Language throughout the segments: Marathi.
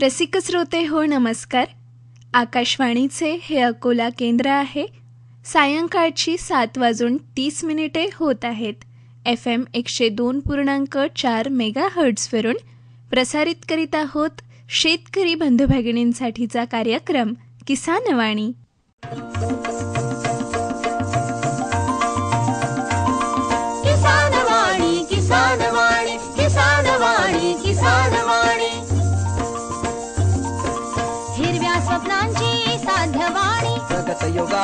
रसिक श्रोते हो नमस्कार. आकाशवाणीचे हे अकोला केंद्र आहे. सायंकाळची सात वाजून तीस मिनिटे होत आहेत. एफ एम एकशे दोन पूर्णांक चार मेगा हर्ट्सवरून प्रसारित करीत आहोत शेतकरी बंधू भगिनींसाठीचा कार्यक्रम किसानवाणी किसानवाणी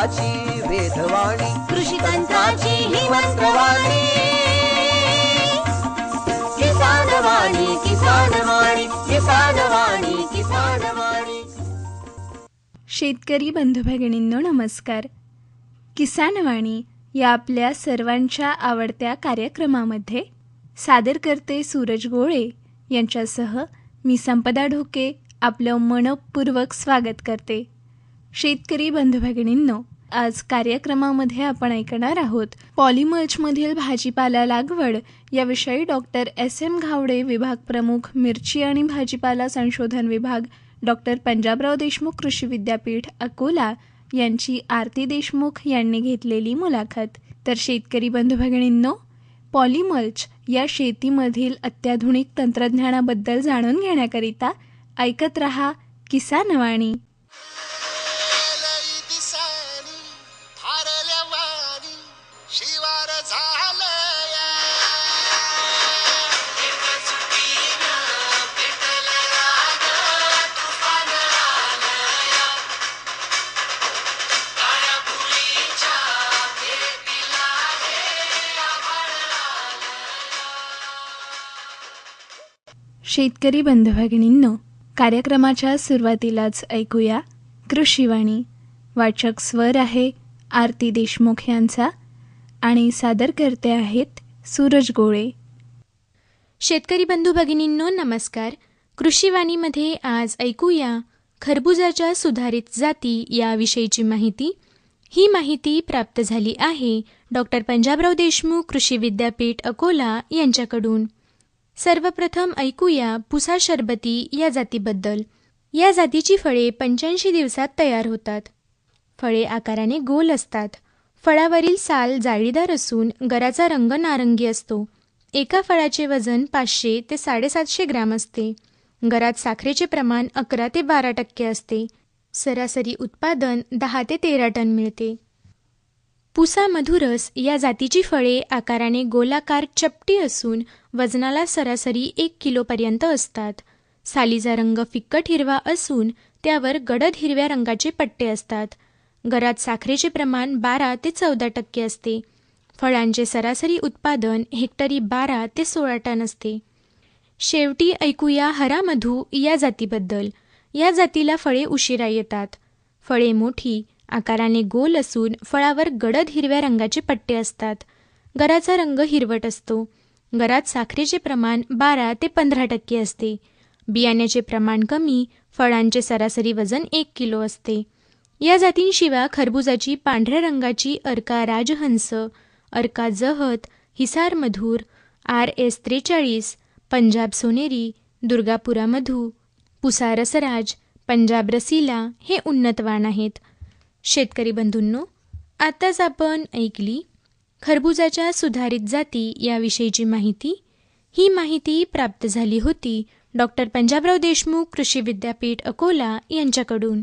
योगाची वेधवाणी कृषी तंत्राची ही मंत्रवाणी किसानवाणी किसानवाणी किसानवाणी किसानवाणी. शेतकरी बंधू भगिनींनो नमस्कार. किसानवाणी या आपल्या सर्वांच्या आवडत्या कार्यक्रमामध्ये सादर करते सूरज गोळे यांच्यासह मी संपदा ढोके आपलं मनपूर्वक स्वागत करते. शेतकरी बंधू भगिनींनो आज कार्यक्रमामध्ये आपण ऐकणार आहोत पॉलिमल्चमधील भाजीपाला लागवड याविषयी डॉक्टर एस एम घावडे विभाग प्रमुख मिरची आणि भाजीपाला संशोधन विभाग डॉक्टर पंजाबराव देशमुख कृषी विद्यापीठ अकोला यांची आरती देशमुख यांनी घेतलेली मुलाखत. तर शेतकरी बंधू भगिनींनो पॉलिमल्च या शेतीमधील अत्याधुनिक तंत्रज्ञानाबद्दल जाणून घेण्याकरिता ऐकत रहा किसानवाणी शेतकरी बंधू भगिनींनो कार्यक्रमाच्या सुरुवातीलाच ऐकूया कृषीवाणी. वाचक स्वर आहे आरती देशमुख यांचा आणि सादर करते आहेत सूरज गोळे. शेतकरी बंधू भगिनींनो नमस्कार. कृषीवाणीमध्ये आज ऐकूया खरबुजाच्या सुधारित जाती याविषयीची माहिती. ही माहिती प्राप्त झाली आहे डॉक्टर पंजाबराव देशमुख कृषी विद्यापीठ अकोला यांच्याकडून. सर्वप्रथम ऐकूया पुसा शरबती या जातीबद्दल. या जातीची फळे पंच्याऐंशी दिवसात तयार होतात. फळे आकाराने गोल असतात. फळावरील साल जाळीदार असून गराचा रंग नारंगी असतो. एका फळाचे वजन पाचशे ते साडेसातशे ग्रॅम असते. गरात साखरेचे प्रमाण अकरा ते बारा टक्के असते. सरासरी उत्पादन दहा ते तेरा टन मिळते. पुसा मधुरस या जातीची फळे आकाराने गोलाकार चपटी असून वजनाला सरासरी एक किलोपर्यंत असतात. सालीचा रंग फिक्कट हिरवा असून त्यावर गडद हिरव्या रंगाचे पट्टे असतात. गरात साखरेचे प्रमाण बारा ते चौदा टक्के असते. फळांचे सरासरी उत्पादन हेक्टरी बारा ते सोळा टन असते. शेवटी ऐकूया हरामधू या जातीबद्दल. या जातीला फळे उशिरा येतात. फळे मोठी आकाराने गोल असून फळावर गडद हिरव्या रंगाचे पट्टे असतात. गराचा रंग हिरवट असतो. गरात साखरेचे प्रमाण बारा ते पंधरा टक्के असते. बियाण्याचे प्रमाण कमी फळांचे सरासरी वजन एक किलो असते. या जातींशिवाय खरबुजाची पांढऱ्या रंगाची अर्का राजहंस अर्का जहत हिसार मधुर आर एस त्रेचाळीस पंजाब सोनेरी दुर्गापुरा मधू पुसा रसराज पंजाब रसीला हे उन्नतवाण आहेत. शेतकरी बंधूंनो आताच आपण ऐकली खरबुजाच्या सुधारित जाती याविषयीची माहिती. ही माहिती प्राप्त झाली होती डॉक्टर पंजाबराव देशमुख कृषी विद्यापीठ अकोला यांच्याकडून.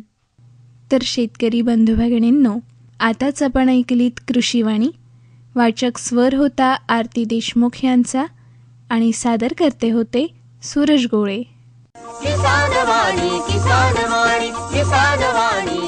तर शेतकरी बंधू भगिनींनो आताच आपण ऐकलीत कृषीवाणी. वाचक स्वर होता आरती देशमुख यांचा आणि सादर करते होते सूरज गोळे. किसान वाणी, किसान वाणी, किसान वाणी,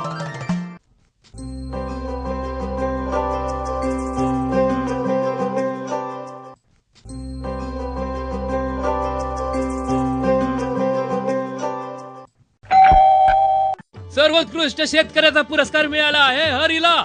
सर्वोत्कृष्ट शेतकऱ्याचा पुरस्कार मिळाला आहे. हरीला.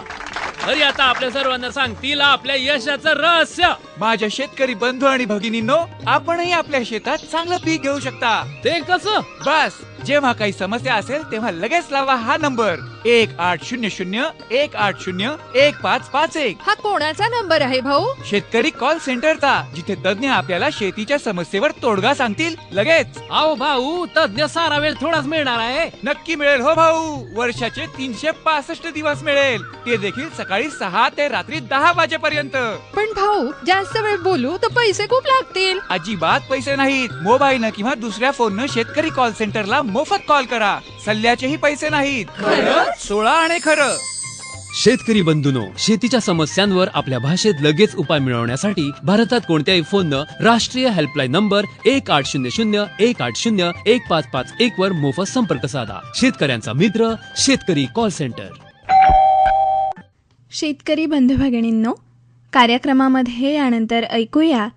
हरी आता आपल्या सर्वांना सांगतील आपल्या यशाचं रहस्य. माझ्या शेतकरी बंधू आणि भगिनींनो आपणही आपल्या शेतात चांगलं पीक घेऊ शकता. ते कसं? बस जेव्हा काही समस्या असेल तेव्हा लगेच लावा हा नंबर. एक आठ शून्य शून्य एक आठ शून्य एक पाच पाच एक. हा कोणाचा नंबर आहे भाऊ? शेतकरी कॉल सेंटरचा जिथे तज्ञ आपल्याला शेतीच्या समस्येवर तोडगा सांगतील. लगेच. अहो भाऊ तज्ञ सारा वेळ थोडाच मिळणार आहे. नक्की मिळेल हो भाऊ. वर्षाचे तीनशे पासष्ट दिवस मिळेल. ते देखील सकाळी सहा ते रात्री दहा वाजेपर्यंत. पण भाऊ जास्त वेळ बोलू तर पैसे खूप लागतील. अजिबात पैसे नाहीत. मोबाईलनं किंवा दुसऱ्या फोननं शेतकरी कॉल सेंटरला मोफत कॉल करा. सल्ल्याचेही पैसे नाहीत. सोळा आणि खरं. शेतकरी बंधूनो शेतीच्या समस्यांवर आपल्या भाषेत लगेच उपाय मिळवण्यासाठी भारतात कोणत्याही फोननं राष्ट्रीय हेल्पलाईन नंबर एक आठ शून्य शून्य एक आठ शून्य एक पाच पाच एक वर मोफत संपर्क साधा. शेतकऱ्यांचा मित्र शेतकरी कॉल सेंटर शेतकरी बंधू भगिनींनो कार्यक्रमामध्ये यानंतर ऐकूया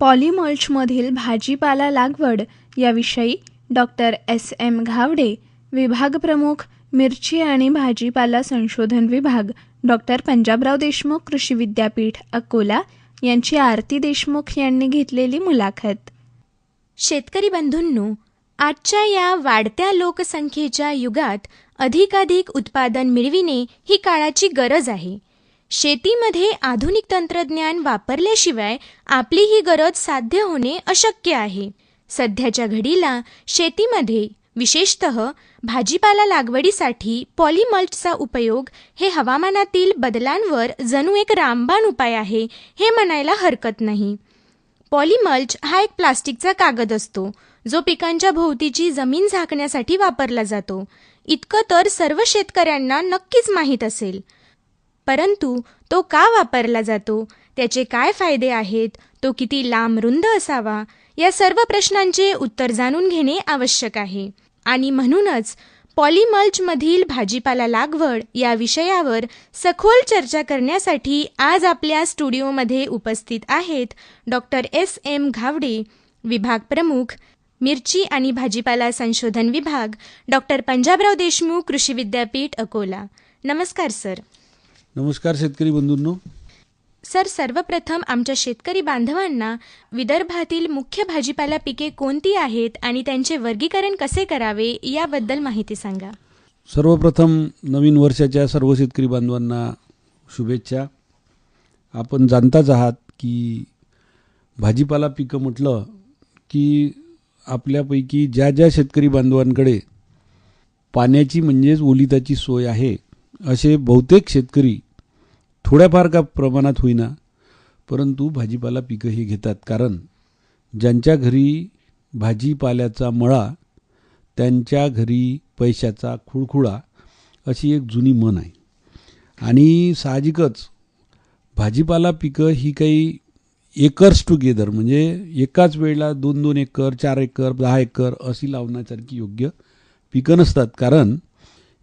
पॉलिमॉल्चमधील भाजीपाला लागवड याविषयी डॉक्टर एस एम घावडे विभाग प्रमुख मिरची आणि भाजीपाला संशोधन विभाग डॉक्टर पंजाबराव देशमुख कृषी विद्यापीठ अकोला यांची आरती देशमुख यांनी घेतलेली मुलाखत. शेतकरी बंधूंनो आजच्या या वाढत्या लोकसंख्येच्या युगात अधिकाधिक उत्पादन मिळविणे ही काळाची गरज आहे. शेतीमध्ये आधुनिक तंत्रज्ञान वापरल्याशिवाय आपली ही गरज साध्य होणे अशक्य आहे. सध्याच्या घडीला शेतीमध्ये विशेषत भाजीपाला लागवडीसाठी पॉलीमल्टचा उपयोग हे हवामानातील बदलांवर जणू एक रामबाण उपाय आहे हे म्हणायला हरकत नाही. पॉलिमल्च हा एक प्लास्टिकचा कागद असतो जो पिकांच्या भोवतीची जमीन झाकण्यासाठी वापरला जातो. इतकं तर सर्व शेतकऱ्यांना नक्कीच माहीत असेल. परंतु तो का वापरला जातो त्याचे काय फायदे आहेत तो किती लांब रुंद असावा या सर्व प्रश्नांचे उत्तर जाणून घेणे आवश्यक आहे. आणि म्हणूनच पॉलिमल्चमधील भाजीपाला लागवड या विषयावर सखोल चर्चा करण्यासाठी आज आपल्या स्टुडिओमध्ये उपस्थित आहेत डॉक्टर एस एम घावडे विभाग प्रमुख मिरची आणि भाजीपाला संशोधन विभाग डॉक्टर पंजाबराव देशमुख कृषी विद्यापीठ अकोला. नमस्कार सर. नमस्कार शेतकरी बंधूंनो. सर सर्वप्रथम आमच्या शेतकरी बांधवांना विदर्भातील मुख्य भाजीपाला पिके कोणती आहेत आणि त्यांचे वर्गीकरण कसे करावे याबद्दल माहिती सांगा. सर्वप्रथम नवीन वर्षाच्या सर्व शेतकरी बांधवांना शुभेच्छा. आपण जाणताच आहात की भाजीपाला पिकं म्हटलं की आपल्यापैकी ज्या ज्या शेतकरी बांधवांकडे पाण्याची म्हणजेच ओलिताची सोय आहे असे बहुतेक शेतकरी थोड्याफार का प्रमाणात होईना परंतु भाजीपाला पिकं हे घेतात. कारण ज्यांच्या घरी भाजीपाल्याचा मळा त्यांच्या घरी पैशाचा खुळखुळा अशी एक जुनी म्हण आहे. आणि साहजिकच भाजीपाला पिकं ही काही एकर्स टुगेदर म्हणजे एकाच वेळेला दोन दोन एकर चार एकर दहा एकर अशी लावण्यासारखी योग्य पिकं नसतात. कारण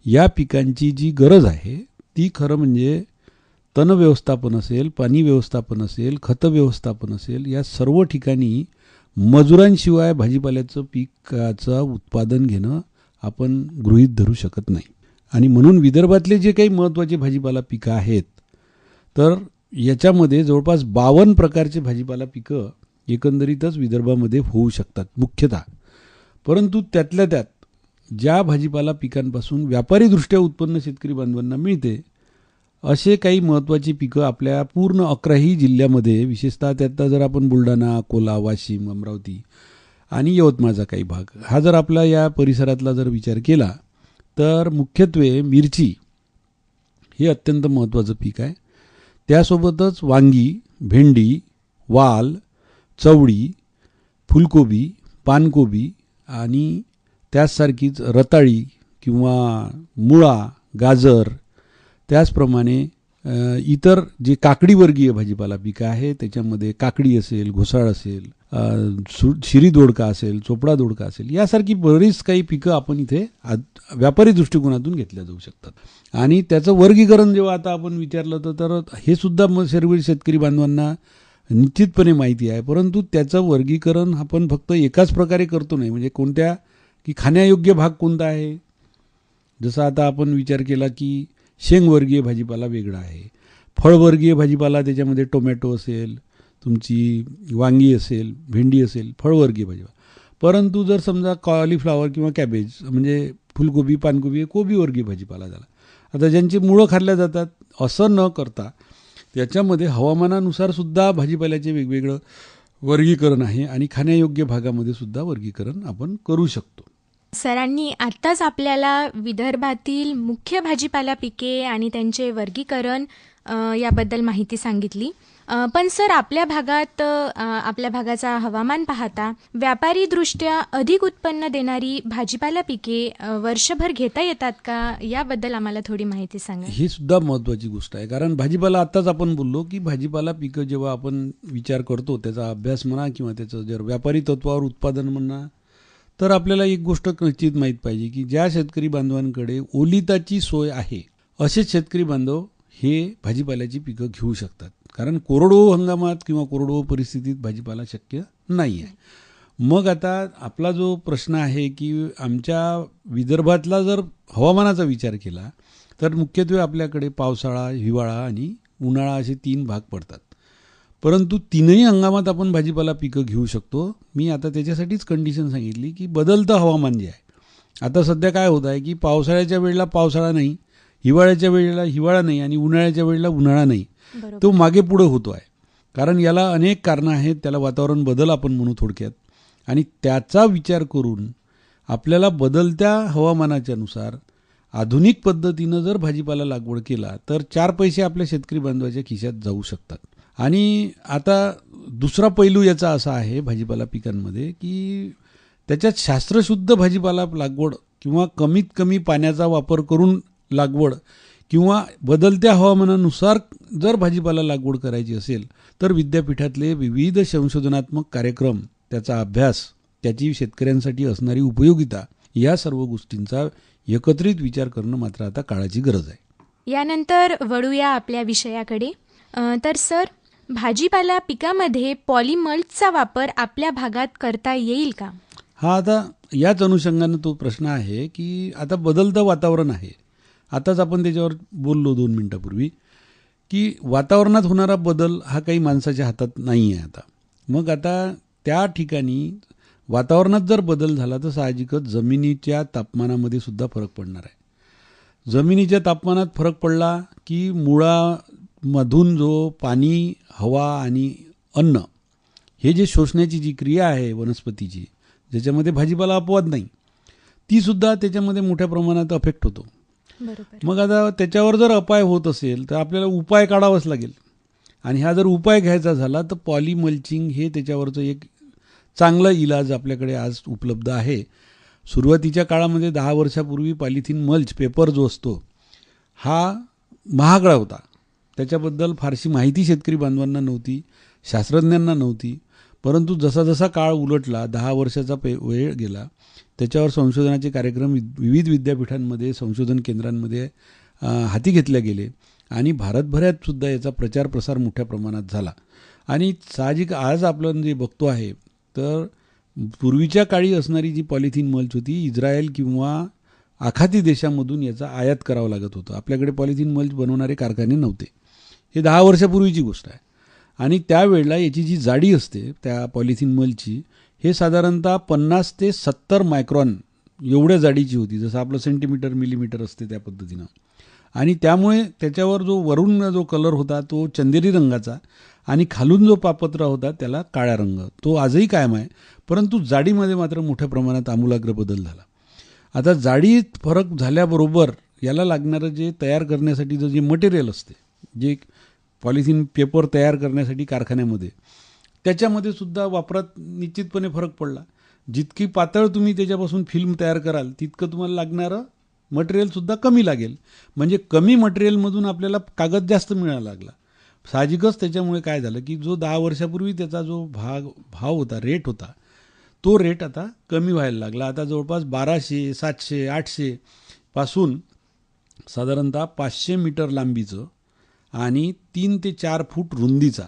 या पिकांची जी गरज आहे ती खरं म्हणजे तण व्यवस्थापन असेल पाणी व्यवस्थापन असेल खतं व्यवस्थापन असेल या सर्व ठिकाणी मजुरांशिवाय भाजीपाल्याचं पिकाचं उत्पादन घेणं आपण गृहीत धरू शकत नाही. आणि म्हणून विदर्भातले जे काही महत्त्वाचे भाजीपाला पिकं आहेत तर याच्यामध्ये जवळपास बावन्न प्रकारचे भाजीपाला पिकं एकंदरीतच विदर्भामध्ये होऊ शकतात मुख्यतः. परंतु त्यातल्या त्यात ज्या भाजीपाला पिकांपासून व्यापारीदृष्ट्या उत्पन्न शेतकरी बांधवांना मिळते असे काही महत्त्वाची पिकं आपल्या पूर्ण अकराही जिल्ह्यामध्ये विशेषतः त्यातला जर आपण बुलढाणा अकोला वाशिम अमरावती आणि यवतमाळचा काही भाग हा जर आपला या परिसरातला जर विचार केला तर मुख्यत्वे मिरची हे अत्यंत महत्त्वाचं पीक आहे. त्यासोबतच वांगी भेंडी वाल चवळी फुलकोबी पानकोबी आणि त्याचसारखीच रताळी किंवा मुळा गाजर त्याचप्रमाणे इतर जे काकडीवर्गीय भाजीपाला पिकं आहे त्याच्यामध्ये काकडी असेल घोसाळ असेल सु शिरी दोडका असेल चोपडा दोडका असेल यासारखी बरीच काही पिकं आपण इथे व्यापारी दृष्टिकोनातून घेतल्या जाऊ शकतात. आणि त्याचं वर्गीकरण जेव्हा आता आपण विचारलं तर तर हे सुद्धा मग सर्व शेतकरी बांधवांना निश्चितपणे माहिती आहे. परंतु त्याचं वर्गीकरण आपण फक्त एकाच प्रकारे करतो नाही. म्हणजे कोणत्या की खाण्यायोग्य भाग कोणता आहे? जसं आता आपण विचार केला की शेंगवर्गीय भाजीपाला वेगळा आहे. फळवर्गीय भाजीपाला त्याच्यामध्ये टोमॅटो असेल तुमची वांगी असेल भेंडी असेल फळवर्गीय भाजीपाला. परंतु जर समजा कॉलीफ्लावर किंवा कॅबेज म्हणजे फुलकोबी पानकोबी हे कोबीवर्गीय भाजीपाला झाला. आता ज्यांची मुळं खाल्ल्या जातात असं न करता त्याच्यामध्ये हवामानानुसार सुद्धा भाजीपाल्याचे वेगवेगळं वर्गीकरण आहे आणि खाण्यायोग्य भागामध्ये सुद्धा वर्गीकरण आपण करू शकतो. सरांनी आत्ताच आपल्याला विदर्भातील मुख्य भाजीपाला पिके आणि त्यांचे वर्गीकरण याबद्दल माहिती सांगितली. पण सर आपल्या भागात आपल्या भागाचा हवामान पाहता व्यापारीदृष्ट्या अधिक उत्पन्न देणारी भाजीपाला पिके वर्षभर घेता येतात का? याबद्दल आम्हाला थोडी माहिती सांगा. ही सुद्धा महत्त्वाची गोष्ट आहे. कारण भाजीपाला आत्ताच आपण बोललो की भाजीपाला पिकं जेव्हा आपण विचार करतो त्याचा अभ्यास म्हणा किंवा त्याचं जर व्यापारी तत्वावर उत्पादन म्हणा तर आपल्याला एक गोष्ट निश्चित माहीत पाहिजे की ज्या शेतकरी बांधवांकडे ओलिताची सोय आहे असेच शेतकरी बांधव हे भाजीपाल्याची पिकं घेऊ शकतात. कारण कोरडवाहू हंगामात किंवा कोरडवाहू परिस्थितीत भाजीपाला शक्य नाही आहे मग आता आपला जो प्रश्न आहे की आमच्या विदर्भातला जर हवामानाचा विचार केला तर मुख्यत्वे आपल्याकडे पावसाळा हिवाळा आणि उन्हाळा असे तीन भाग पडतात. परंतु तीनही हंगामात आपण भाजीपाला पिकं घेऊ शकतो. मी आता त्याच्यासाठीच कंडिशन सांगितली की बदलतं हवामान जे आहे. आता सध्या काय होत आहे की पावसाळ्याच्या वेळेला पावसाळा नाही हिवाळ्याच्या वेळेला हिवाळा नाही आणि उन्हाळ्याच्या वेळेला उन्हाळा नाही. तो मागे पुढे होतो आहे. कारण याला अनेक कारणं आहेत त्याला वातावरण बदल आपण म्हणू थोडक्यात. आणि त्याचा विचार करून आपल्याला बदलत्या हवामानाच्या नुसार आधुनिक पद्धतीनं जर भाजीपाला लागवड केला तर चार पैसे आपल्या शेतकरी बांधवाच्या खिशात जाऊ शकतात. आणि आता दुसरा पैलू याचा असा आहे भाजीपाला पिकांमध्ये की त्याच्यात शास्त्रशुद्ध भाजीपाला लागवड किंवा कमीत कमी पाण्याचा वापर करून लागवड किंवा बदलत्या हवामानानुसार जर भाजीपाला लागवड करायची असेल तर विद्यापीठातले विविध संशोधनात्मक कार्यक्रम त्याचा अभ्यास त्याची शेतकऱ्यांसाठी असणारी उपयोगिता या सर्व गोष्टींचा एकत्रित विचार करणं मात्र आता काळाची गरज आहे. यानंतर वळूया आपल्या विषयाकडे. तर सर भाजीपाला पिकामध्ये पॉलिमल्सचा वापर आपल्या भागात करता येईल का? हा आता याच अनुषंगानं तो प्रश्न आहे की आता बदलतं वातावरण आहे. आताच आपण त्याच्यावर बोललो दोन मिनटापूर्वी की वातावरणात होणारा बदल हा काही माणसाच्या हातात नाही आहे आता. मग आता त्या ठिकाणी वातावरणात जर बदल झाला तर साहजिकच जमिनीच्या तापमानामध्ये सुद्धा फरक पडणार आहे. जमिनीच्या तापमानात फरक पडला की मुळा मुळामधून जो पाणी हवा आणि अन्न हे जे शोषण्याची जी क्रिया आहे वनस्पतीची ज्याच्यामध्ये भाजीपाला अपवाद नाही ती सुद्धा त्याच्यामध्ये मोठ्या प्रमाणात अफेक्ट होतो. मग आता त्याच्यावर जर अपाय होत असेल तर आपल्याला उपाय काढावाच लागेल. आणि हा जर उपाय घ्यायचा झाला तर पॉलिमल्चिंग हे त्याच्यावरचं एक चांगला इलाज आपल्याकडे आज उपलब्ध आहे. सुरुवातीच्या काळामध्ये दहा वर्षापूर्वी पॉलिथिन मल्च पेपर जो असतो हा महागडा होता. त्याच्याबद्दल फारशी माहिती शेतकरी बांधवांना नव्हती शास्त्रज्ञांना नव्हती. परंतु जसा जसा काळ उलटला दहा वर्षाचा पे वेळ गेला त्याच्यावर संशोधनाचे कार्यक्रम वि- विविध विद्यापीठांमध्ये संशोधन केंद्रांमध्ये हाती घेतले गेले आणि भारतभरात सुद्धा याचा प्रचार प्रसार मोठ्या प्रमाणात झाला. आणि साहजिक आज आपण जे बघतो आहे तर पूर्वीच्या काळी असणारी जी पॉलिथिन मल्च होती इस्रायल किंवा आखाती देशामधून याचा आयात करावा लागत होतं. आपल्याकडे पॉलिथिन मल्च बनवणारे कारखाने नव्हते. हे दहा वर्षापूर्वीची गोष्ट आहे. आणि त्यावेळेला याची जी जाडी असते त्या पॉलिथिन मलची हे साधारणतः पन्नास ते सत्तर मायक्रॉन एवढ्या जाडीची होती जसं आपलं सेंटीमीटर मिलीमीटर असते त्या पद्धतीनं. आणि त्यामुळे त्याच्यावर जो वरून जो कलर होता तो चंदेरी रंगाचा आणि खालून जो पापत्रा होता त्याला काळ्या रंग. तो आजही कायम आहे परंतु जाडीमध्ये मात्र मोठ्या प्रमाणात आमूलाग्र बदल झाला. आता जाडीत फरक झाल्याबरोबर याला लागणारं जे तयार करण्यासाठी जे मटेरियल असते जे पॉलिथिन पेपर तयार करण्यासाठी कारखान्यामध्ये. त्याच्यामध्ये सुद्धा वापरात निश्चितपणे फरक पडला. जितकी पातळ तुम्ही त्याच्यापासून फिल्म तयार कराल तितकं तुम्हाला लागणारं मटेरियलसुद्धा कमी लागेल. म्हणजे कमी मटेरियलमधून आपल्याला कागद जास्त मिळायला लागला. साहजिकच त्याच्यामुळे काय झालं की जो दहा वर्षापूर्वी त्याचा जो भाग भाव होता रेट होता तो रेट आता कमी व्हायला लागला. आता जवळपास बाराशे सातशे आठशे पासून साधारणतः पाचशे मीटर लांबीचं आणि तीन ते चार फूट रुंदीचा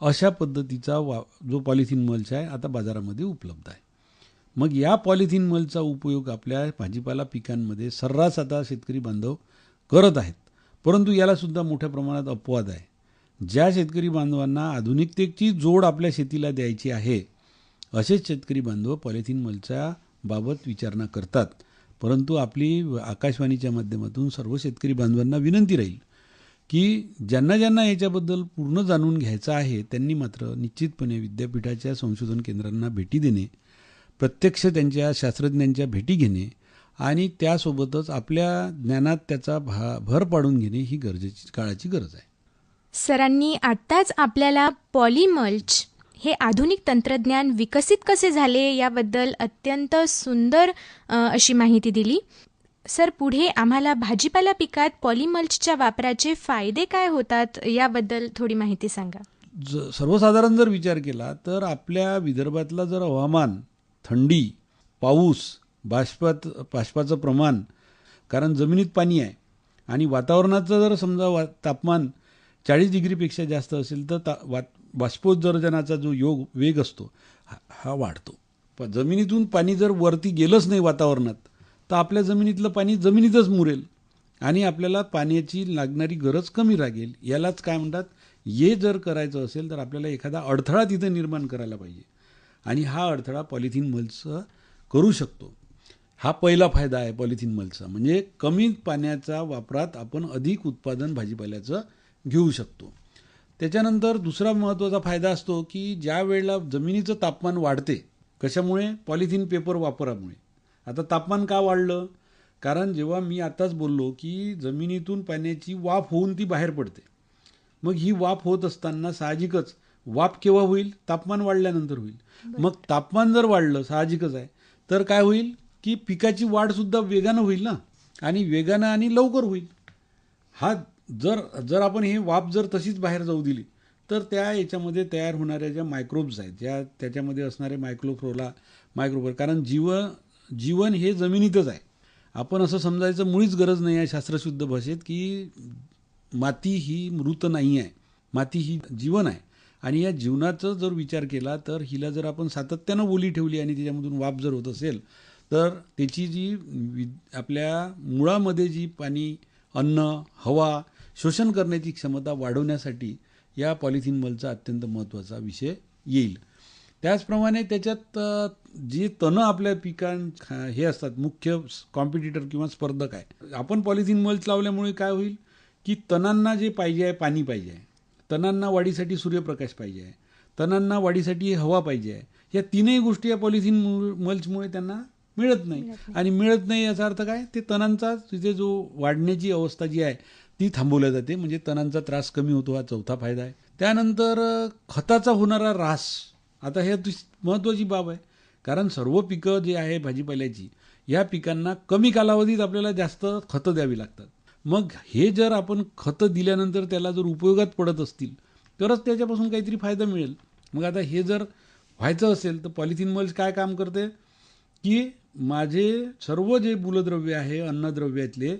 अशा पद्धतीचा वा जो पॉलिथिन मल्च आहे आता बाजारामध्ये उपलब्ध आहे. मग या पॉलिथिन मलचा उपयोग आपल्या भाजीपाला पिकांमध्ये सर्रास आता शेतकरी बांधव करत आहेत. परंतु यालासुद्धा मोठ्या प्रमाणात अपवाद आहे. ज्या शेतकरी बांधवांना आधुनिकतेची जोड आपल्या शेतीला द्यायची आहे असेच शेतकरी बांधव पॉलिथिन मलच्या बाबत विचारणा करतात. परंतु आपली आकाशवाणीच्या माध्यमातून सर्व शेतकरी बांधवांना विनंती राहील की ज्यांना ज्यांना याच्याबद्दल पूर्ण जाणून घ्यायचं आहे त्यांनी मात्र निश्चितपणे विद्यापीठाच्या संशोधन केंद्रांना भेटी देणे प्रत्यक्ष त्यांच्या शास्त्रज्ञांच्या भेटी घेणे आणि त्यासोबतच आपल्या ज्ञानात त्याचा भा भर पाडून घेणे ही गरजेची काळाची गरज आहे. सरांनी आत्ताच आपल्याला पॉलिमल्च हे आधुनिक तंत्रज्ञान विकसित कसे झाले याबद्दल अत्यंत सुंदर अशी माहिती दिली. सर पुढे आम्हाला भाजीपाला पिकात पॉलिमल्चच्या वापराचे फायदे काय होतात याबद्दल थोडी माहिती सांगा. ज सर्वसाधारण जर विचार केला तर आपल्या विदर्भातला जर हवामान थंडी पाऊस बाष्पात बाष्पाचं प्रमाण कारण जमिनीत पाणी आहे आणि वातावरणाचं जर समजा वा तापमान चाळीस डिग्रीपेक्षा जास्त असेल तर ता वा बाष्पोत्सर्जनाचा जो योग वेग असतो हा हा वाढतो. प जमिनीतून पाणी जर वरती गेलंच नाही वातावरणात तर आपल्या जमिनीतलं पाणी जमिनीतच मुरेल. आणि आपल्याला पाण्याची लागणारी गरज कमी लागेल यालाच काय म्हणतात? ये जर करायचं असेल तर आपल्याला एखादा अडथळा तिथं निर्माण करायला पाहिजे. आणि हा अडथळा पॉलिथिन मलचा करू शकतो. हा पहिला फायदा आहे पॉलिथिन मलचा म्हणजे कमी पाण्याचा वापरात आपण अधिक उत्पादन भाजीपाल्याचं घेऊ शकतो. त्याच्यानंतर दुसरा महत्त्वाचा फायदा असतो की ज्या वेळेला जमिनीचं तापमान वाढते कशामुळे? पॉलिथिन पेपर वापरामुळे. आता तापमान का वाढलं? कारण जेव्हा मी आताच बोललो की जमिनीतून पाण्याची वाफ होऊन ती बाहेर पडते. मग ही वाफ होत असताना साहजिकच वाफ केव्हा होईल? तापमान वाढल्यानंतर होईल. मग तापमान जर वाढलं साहजिकच आहे तर काय होईल? की पिकाची वाढसुद्धा वेगानं होईल ना? आणि वेगानं आणि लवकर होईल. हा जर जर आपण हे वाफ जर तशीच बाहेर जाऊ दिली तर त्या याच्यामध्ये तयार होणाऱ्या ज्या मायक्रोब्स आहेत ज्या त्याच्यामध्ये असणारे मायक्रोफ्लोरा मायक्रोबर कारण जीव जीवन हे जमिनीतच आहे. आपण असं समजायचं मुळीच गरज नाही आहे शास्त्रशुद्ध भाषेत की माती ही मृत नाही आहे. माती ही जीवन आहे. आणि या जीवनाचा जर विचार केला तर हिला जर आपण सातत्यानं बोली ठेवली आणि त्याच्यामधून वाफ जर होत असेल तर त्याची जी वि आपल्या मुळामध्ये जी पाणी अन्न हवा शोषण करण्याची क्षमता वाढवण्यासाठी या पॉलिथिन मलचा अत्यंत महत्त्वाचा विषय येईल. त्याचप्रमाणे त्याच्यात जे तणं आपल्या पिकां हे असतात मुख्य कॉम्पिटिटर किंवा स्पर्धक आहे. आपण पॉलिथिन मल्च लावल्यामुळे काय होईल? की तणांना जे पाहिजे आहे पाणी पाहिजे आहे. तणांना वाढीसाठी सूर्यप्रकाश पाहिजे आहे. तणांना वाढीसाठी हवा पाहिजे आहे. या तीनही गोष्टी या पॉलिथिन मल्चमुळे त्यांना मिळत नाही. आणि मिळत नाही याचा अर्थ काय? ते तणांचा तिथे जो वाढण्याची अवस्था जी आहे ती थांबवल्या जाते. म्हणजे तणांचा त्रास कमी होतो हा चौथा फायदा आहे. त्यानंतर खताचा होणारा ऱ्हास. आता हे महत्त्वाची बाब आहे. कारण सर्व पिकं जे आहे भाजीपाल्याची या पिकांना कमी कालावधीत आपल्याला जास्त खतं द्यावी लागतात. मग हे जर आपण खतं दिल्यानंतर त्याला जर उपयोगात पडत असतील तरच त्याच्यापासून काहीतरी फायदा मिळेल. मग आता हे जर व्हायचं असेल तर पॉलिथिन मल्स काय काम करते? की माझे सर्व जे मूलद्रव्य आहे अन्नद्रव्यातले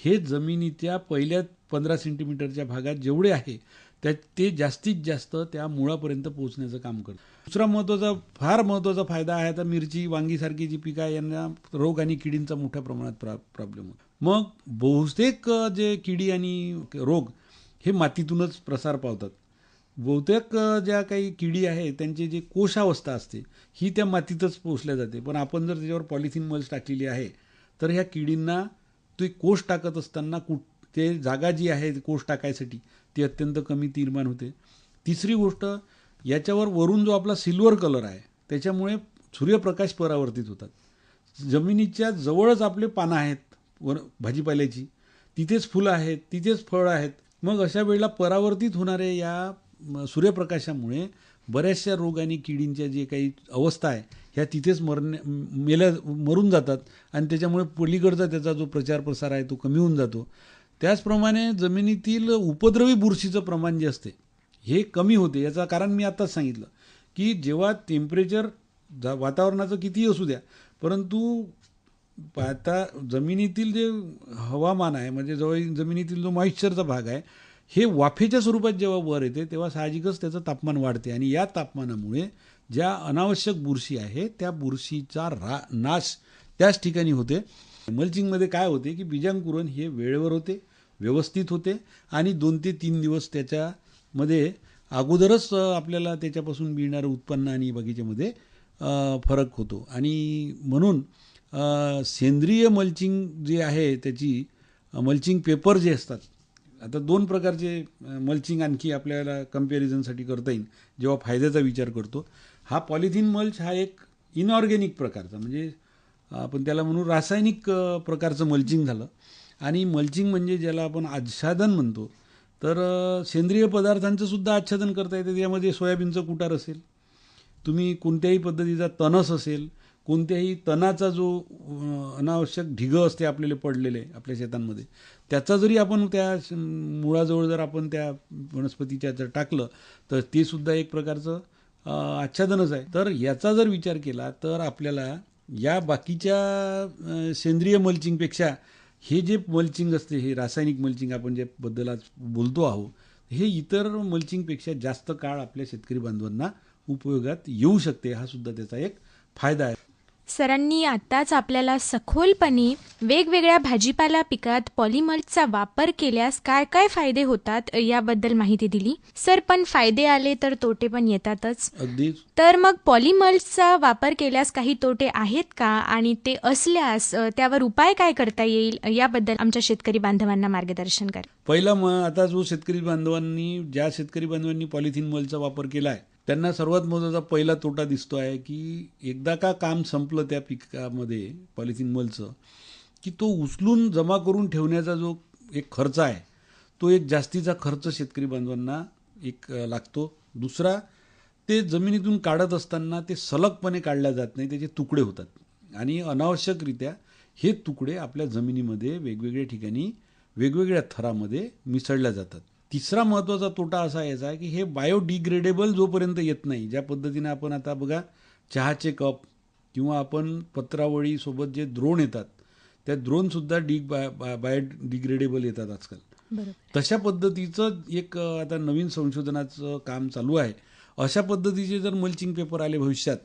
हे जमिनीच्या पहिल्या पंधरा सेंटीमीटरच्या भागात जेवढे आहे त्या ते जास्तीत जास्त त्या मुळापर्यंत पोहोचण्याचं काम करतं. दुसरा महत्त्वाचा फार महत्त्वाचा फायदा आहे तर मिरची वांगीसारखी जी पिकं आहे यांना रोग आणि किडींचा मोठ्या प्रमाणात प्रा प्रॉब्लेम होतो. मग बहुतेक जे किडी आणि रोग हे मातीतूनच प्रसार पावतात. बहुतेक ज्या काही किडी आहे त्यांची जी कोशावस्था असते ही त्या मातीतच पोचल्या जाते. पण आपण जर त्याच्यावर पॉलिथिन मल्स टाकलेली आहे तर ह्या किडींना ते कोश टाकत असताना कुठ ते जागा जी आहे कोष कोश टाकायसाठी ती अत्यंत कमी निर्माण होते. तिसरी गोष्ट याच्यावर वरून जो आपला सिल्वर कलर आहे त्याच्यामुळे सूर्यप्रकाश परावर्तित होतात. जमिनीच्या जवळच आपले पानं आहेत वर भाजीपाल्याची. तिथेच फुलं आहेत तिथेच फळं आहेत. मग अशा वेळेला परावर्तित होणाऱ्या या सूर्यप्रकाशामुळे बऱ्याचशा रोग आणि किडींच्या जे काही अवस्था आहे ह्या तिथेच मरण्या मेल्या मरून जातात. आणि त्याच्यामुळे पलीकडचा त्याचा जो प्रचार प्रसार आहे तो कमी होऊन जातो. त्याचप्रमाणे जमिनीतील उपद्रवी बुरशीचं प्रमाण जे असते हे कमी होते याचं कारण मी आत्ताच सांगितलं की जेव्हा टेम्परेचर जा वातावरणाचं कितीही असू द्या परंतु आता जमिनीतील जे हवामान आहे म्हणजे जवळ जमिनीतील जो मॉइश्चरचा भाग आहे हे वाफेच्या स्वरूपात जेव्हा वर येते तेव्हा साहजिकच त्याचं तापमान वाढते. आणि या तापमानामुळे ज्या अनावश्यक बुरशी आहे त्या बुरशीचा रा नाश त्याच ठिकाणी होते. मल्चिंगमध्ये काय होते की बीजांकुरण हे वेळेवर होते व्यवस्थित होते आणि दोन ते तीन दिवस त्याच्या मध्ये अगोदरच आपल्याला त्याच्यापासून मिळणारं उत्पन्न आणि बगीच्यामध्ये फरक होतो. आणि म्हणून सेंद्रिय मल्चिंग जे आहे त्याची मल्चिंग पेपर जे असतात आता दोन प्रकारचे मल्चिंग आणखी आपल्याला कम्पॅरिझनसाठी करता येईल जेव्हा फायद्याचा विचार करतो. हा पॉलिथिन मल्च हा एक इनऑर्गॅनिक प्रकारचा म्हणजे आपण त्याला म्हणू रासायनिक प्रकारचं मल्चिंग झालं. आणि मल्चिंग म्हणजे ज्याला आपण आच्छादन म्हणतो तर सेंद्रिय पदार्थांचं सुद्धा आच्छादन करता येते. त्यामध्ये सोयाबीनचं कुटार असेल तुम्ही कोणत्याही पद्धतीचा तणस असेल कोणत्याही तणाचा जो अनावश्यक ढिगं असते आपल्याला पडलेले आपल्या शेतांमध्ये त्याचा जरी आपण त्या मुळाजवळ जर आपण त्या वनस्पतीच्या जर टाकलं तर ते सुद्धा एक प्रकारचं आच्छादनच आहे. तर याचा जर विचार केला तर आपल्याला या बाकीच्या सेंद्रिय मल्चिंगपेक्षा हे जे मल्चिंग असते हे रासायनिक मल्चिंग आपण जे बद्दल आज बोलतो आहोत हे इतर मल्चिंगपेक्षा जास्त काळ आपल्या शेतकरी बांधवांना उपयोगात येऊ शकते हा सुद्धा त्याचा एक फायदा आहे. सरांनी आत्ताच आपल्याला सखोलपणे वेगवेगळ्या भाजीपाला पिकात पॉलिमल्चचा वापर केल्यास काय काय फायदे होतात याबद्दल माहिती दिली. सर पण फायदे आले तर तोटे पण येतातच. अगदी. तर मग पॉलिमल्चचा वापर केल्यास काही तोटे आहेत का? आणि ते असल्यास त्यावर उपाय काय करता येईल? याबद्दल आमच्या शेतकरी बांधवांना मार्गदर्शन करा. पहिला मग आता जो शेतकरी बांधवांनी ज्या शेतकरी बांधवांनी पॉलिथिन मलचा वापर केला आहे त्यांना सर्वात महत्त्वाचा पहिला तोटा दिसतो आहे की एकदा का काम संपलं त्या पिकामध्ये पॉलिथिन मलचं की तो उचलून जमा करून ठेवण्याचा जो एक खर्च आहे तो एक जास्तीचा खर्च शेतकरी बांधवांना एक लागतो. दुसरा ते जमिनीतून काढत असताना ते सलगपणे काढल्या जात नाही त्याचे तुकडे होतात. आणि अनावश्यकरित्या हे तुकडे आपल्या जमिनीमध्ये वेगवेगळ्या ठिकाणी वेगवेगळ्या थरामध्ये मिसळल्या जातात. तिसरा महत्त्वाचा तोटा असा याचा की हे बायोडिग्रेडेबल जोपर्यंत येत नाही ज्या पद्धतीने आपण आता बघा चहाचे कप किंवा आपण पत्रावळीसोबत जे द्रोण येतात त्या द्रोणसुद्धा डिग बाय बायोडिग्रेडेबल येतात आजकाल. तशा पद्धतीचं एक आता नवीन संशोधनाचं काम चालू आहे. अशा पद्धतीचे जर मल्चिंग पेपर आले भविष्यात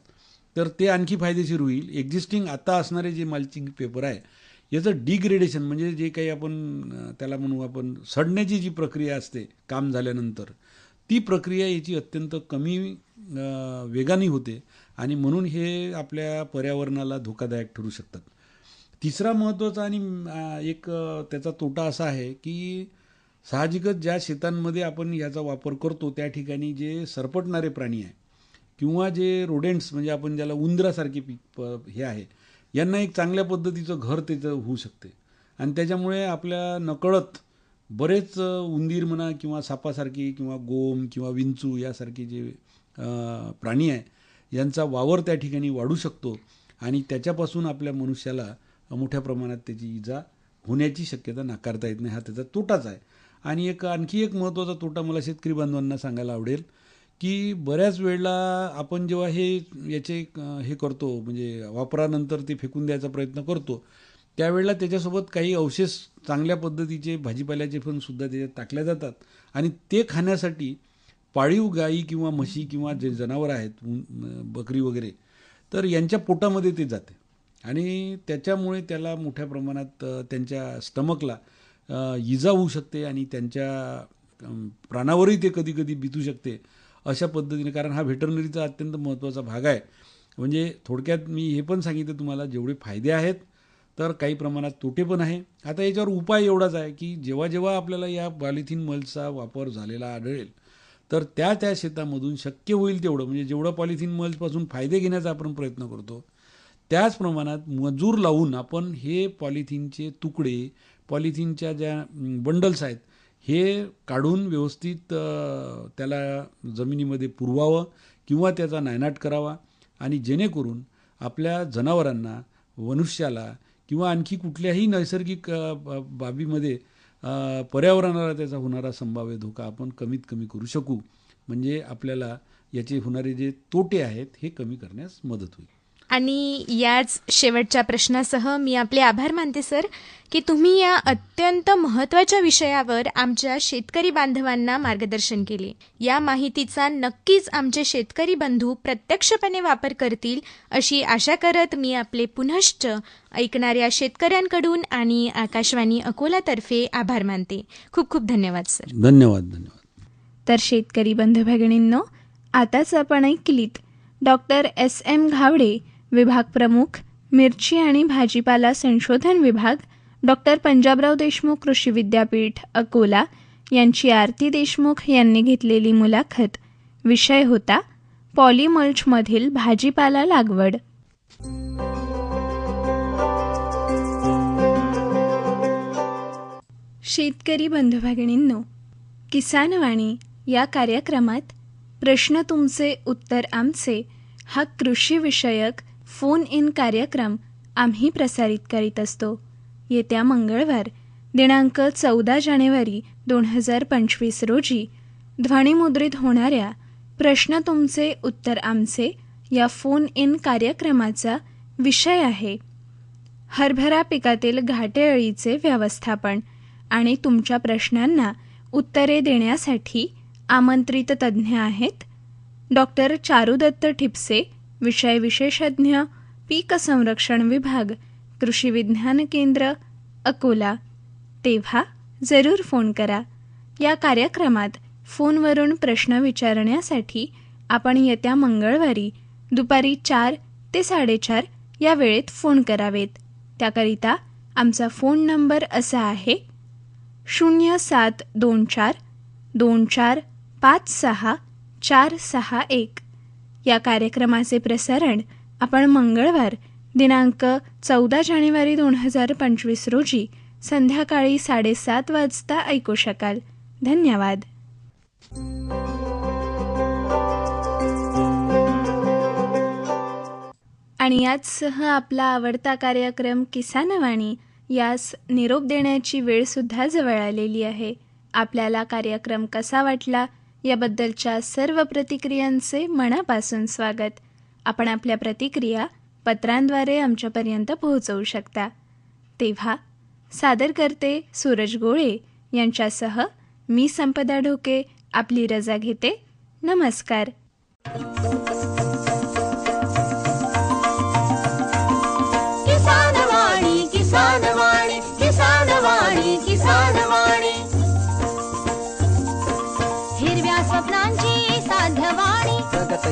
तर ते आणखी फायदेशीर होईल. एक्झिस्टिंग आता असणारे जे मल्चिंग पेपर आहे याचं डिग्रेडेशन म्हणजे जे काही आपण त्याला म्हणू आपण सडण्याची जी प्रक्रिया असते काम झाल्यानंतर ती प्रक्रिया याची अत्यंत कमी वेगाने होते आणि म्हणून हे आपल्या पर्यावरणाला धोकादायक ठरू शकतात. तिसरा महत्त्वाचा आणि एक त्याचा तोटा असा आहे की साहजिकच ज्या शेतांमध्ये आपण याचा वापर करतो त्या ठिकाणी जे सरपटणारे प्राणी आहे किंवा जे रोडेंट्स म्हणजे आपण ज्याला उंदरासारखे पीक हे आहे यांना एक चांगल्या पद्धतीचं घर त्याचं होऊ शकते. आणि त्याच्यामुळे आपल्या नकळत बरेच उंदीर म्हणा किंवा सापासारखी किंवा गोम किंवा विंचू यासारखे जे प्राणी आहे यांचा वावर त्या ठिकाणी वाढू शकतो आणि त्याच्यापासून आपल्या मनुष्याला मोठ्या प्रमाणात त्याची इजा होण्याची शक्यता नाकारता येत नाही. हा त्याचा तोटाच आहे. आणि एक आणखी एक महत्त्वाचा तोटा मला शेतकरी बांधवांना सांगायला आवडेल. की बऱ्याच वेळेला आपण जेव्हा हे याचे हे करतो म्हणजे वापरानंतर ते फेकून द्यायचा प्रयत्न करतो त्यावेळेला त्याच्यासोबत काही अवशेष चांगल्या पद्धतीचे भाजीपाल्याचे पण सुद्धा त्याच्यात टाकल्या जातात. आणि ते खाण्यासाठी पाळीव गाई किंवा म्हशी किंवा जे जनावर आहेत बकरी वगैरे तर यांच्या पोटामध्ये ते जाते. आणि त्याच्यामुळे त्याला मोठ्या प्रमाणात त्यांच्या स्टमकला इजा होऊ शकते आणि त्यांच्या प्राणावरही ते कधी कधी बितू शकते. अशा पद्धतीने कारण हा व्हेटरनरीचा अत्यंत महत्त्वाचा भाग आहे. म्हणजे थोडक्यात मी हे पण सांगितलं तुम्हाला जेवढे फायदे आहेत तर काही प्रमाणात तोटे पण आहे. आता याच्यावर उपाय एवढाच आहे की जेव्हा जेव्हा आपल्याला या पॉलिथिन मलचा वापर झालेला आढळेल तर त्या त्या शेतामधून शक्य होईल तेवढं. म्हणजे जेवढं पॉलिथिन मल्सपासून फायदे घेण्याचा आपण प्रयत्न करतो त्याच प्रमाणात मजूर लावून आपण हे पॉलिथिनचे तुकडे पॉलिथिनच्या ज्या बंडल्स आहेत हे काढून व्यवस्थित त्याला जमिनीमध्ये पुरवावं किंवा त्याचा नायनाट करावा आणि जेणेकरून आपल्या जनावरांना मनुष्याला किंवा आणखी कुठल्याही नैसर्गिक बाबीमध्ये पर्यावरणाला त्याचा होणारा संभाव्य धोका आपण कमीत कमी करू शकू. म्हणजे आपल्याला याचे होणारे जे तोटे आहेत हे कमी करण्यास मदत होईल. आणि याच शेवटच्या प्रश्नासह मी आपले आभार मानते सर की तुम्ही या अत्यंत महत्त्वाच्या विषयावर आमच्या शेतकरी बांधवांना मार्गदर्शन केले. या माहितीचा नक्कीच आमचे शेतकरी बंधू प्रत्यक्षपणे वापर करतील अशी आशा करत मी आपले पुनश्च ऐकणाऱ्या शेतकऱ्यांकडून आणि आकाशवाणी अकोलातर्फे आभार मानते. खूप खूप धन्यवाद सर. धन्यवाद धन्यवाद. तर शेतकरी बंधू भगिनींनो आताच आपण ऐकलीत डॉक्टर एस एम घावडे विभाग प्रमुख मिरची आणि भाजीपाला संशोधन विभाग डॉक्टर पंजाबराव देशमुख कृषी विद्यापीठ अकोला यांची आरती देशमुख यांनी घेतलेली मुलाखत. विषय होता पॉलिमल्चमधील भाजीपाला लागवड. शेतकरी बंधू भगिनींनो किसानवाणी या कार्यक्रमात प्रश्न तुमचे उत्तर आमचे हा कृषीविषयक फोन इन कार्यक्रम आम्ही प्रसारित करीत असतो. येत्या मंगळवार दिनांक चौदा जानेवारी दोन हजार पंचवीस रोजी ध्वनिमुद्रित होणाऱ्या प्रश्न तुमचे उत्तर आमचे या फोन इन कार्यक्रमाचा विषय आहे. हरभरा पिकातील घाटेअळीचे व्यवस्थापन आणि तुमच्या प्रश्नांना उत्तरे देण्यासाठी आमंत्रित तज्ज्ञ आहेत डॉक्टर चारुदत्त ठिपसे विषय विशेषज्ञ पीक संरक्षण विभाग कृषी विज्ञान केंद्र अकोला. तेव्हा जरूर फोन करा. या कार्यक्रमात फोनवरून प्रश्न विचारण्यासाठी आपण येत्या मंगळवारी दुपारी चार ते साडेचार या वेळेत फोन करावेत. त्याकरिता आमचा फोन नंबर असा आहे शून्य सात दोन चार दोन चार पाच सहा चार सहा एक. या कार्यक्रमाचे प्रसारण आपण मंगळवार दिनांक चौदा जानेवारी दोन हजार पंचवीस रोजी संध्याकाळी साडेसात वाजता ऐकू शकाल. धन्यवाद. आणि याचसह आपला आवडता कार्यक्रम किसानवाणी यास निरोप देण्याची वेळसुद्धा जवळ आलेली आहे. आपल्याला कार्यक्रम कसा वाटला याबद्दलच्या सर्व प्रतिक्रियांचे मनापासून स्वागत. आपण आपल्या प्रतिक्रिया पत्रांद्वारे आमच्यापर्यंत पोहोचवू शकता. तेव्हा सादर करते सूरज गोळे यांच्यासह मी संपदा ढोके आपली रजा घेते. नमस्कार.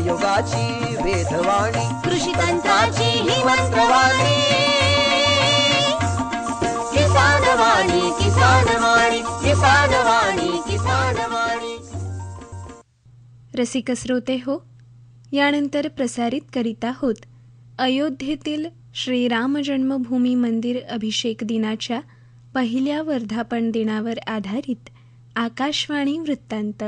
योगाची वेधवाणी कृषी तंत्राची ही मंत्रवाणी. किसान वाणी किसान वाणी किसान वाणी किसान वाणी रसिक श्रोते हो यानंतर प्रसारित करीत आहोत अयोध्येतील श्रीराम जन्मभूमी मंदिर अभिषेक दिनाच्या पहिल्या वर्धापन दिनावर आधारित आकाशवाणी वृत्तांत.